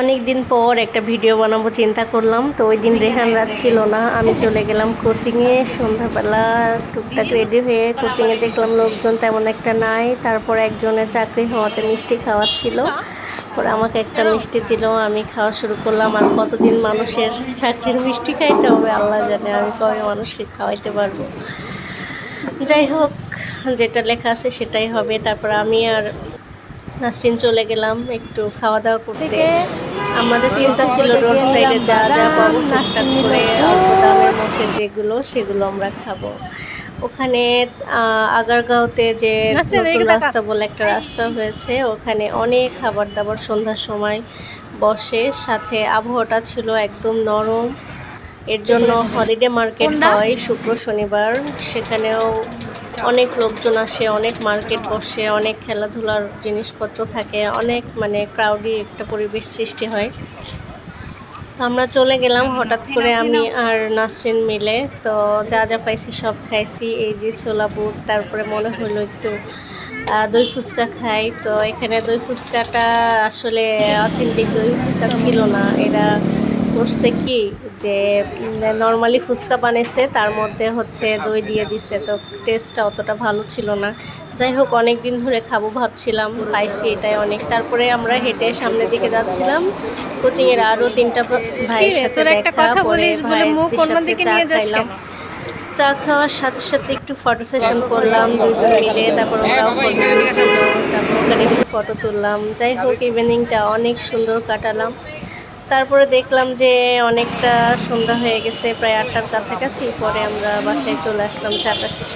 অনেক দিন পর একটা ভিডিও বানাবো, চিন্তা করলাম। তো ওই দিন রেহান রাত ছিল না, আমি চলে গেলাম কোচিংয়ে। সন্ধ্যাবেলা টুকটাক রেডি হয়ে কোচিংয়ে দেখলাম লোকজন তেমন একটা নাই। তারপর একজনের চাকরি হওয়াতে মিষ্টি খাওয়াচ্ছিল। পরে আমাকে একটা মিষ্টি দিল, আমি খাওয়া শুরু করলাম। আর কতদিন মানুষের চাকরির মিষ্টি খাইতে হবে, আল্লাহ জানে আমি কবে মানুষকে খাওয়াইতে পারব। যাই হোক, যেটা লেখা আছে সেটাই হবে। তারপর আমি আর নাসরিন চলে গেলাম একটু খাওয়া দাওয়া করতে আমাদের চিন্তা ছিল রোড সাইডে যা যা পাবো করে অল্প দামের মধ্যে যেগুলো সেগুলো আমরা খাব। ওখানে আগারগাঁওতে যে নতুন রাস্তা বলে একটা রাস্তা হয়েছে ওখানে অনেক খাবার দাবার সন্ধ্যার সময় বসে। সাথে আবহাওয়াটা ছিল একদম নরম। এর জন্য হলিডে মার্কেট হয় শুক্র শনিবার। সেখানেও অনেক লোকজন আসে, অনেক মার্কেট বসে, অনেক খেলাধুলার জিনিসপত্র থাকে, অনেক মানে ক্রাউডি একটা পরিবেশ সৃষ্টি হয়। তো আমরা চলে গেলাম হঠাৎ করে আমি আর নাসরিন মিলে। তো যা যা পাইছি সব খাইছি, এই যে ছোলা বুট, তারপরে মনে হলো একটু দই ফুচকা খাই। তো এখানে দই ফুচকাটা আসলে অথেন্টিক দই ফুচকা ছিল না, এরা করছে কি যে নর্মালি ফুচকা বানিয়েছে তার মধ্যে হচ্ছে দই দিয়ে দিছে তো টেস্টটা অতটা ভালো ছিল না যাই হোক অনেক দিন ধরে খাব ভাবছিলাম পাইছি এটাই অনেক তারপরে আমরা হেঁটে সামনের দিকে যাচ্ছিলাম কোচিং এর আরও তিনটা ভাইয়ের সাথে একটা দেখা কথা পরে বলিস, বলে মুখ ভাইদের সাথে অন্যদিকে চা নিয়ে। কেন? চা খাওয়ার সাথে সাথে একটু ফটো সেশন করলাম দুজন মিলে তারপর ওরাও ফটো তুলছিল তারপর ওখানে একটু ফটো তুললাম যাই হোক ইভিনিংটা অনেক সুন্দর কাটালাম তারপরে দেখলাম যে অনেকটা সন্ধ্যা হয়ে গেছে, প্রায় আটটার কাছাকাছি পরে আমরা বাসায় চলে আসলাম, চাটা শেষ।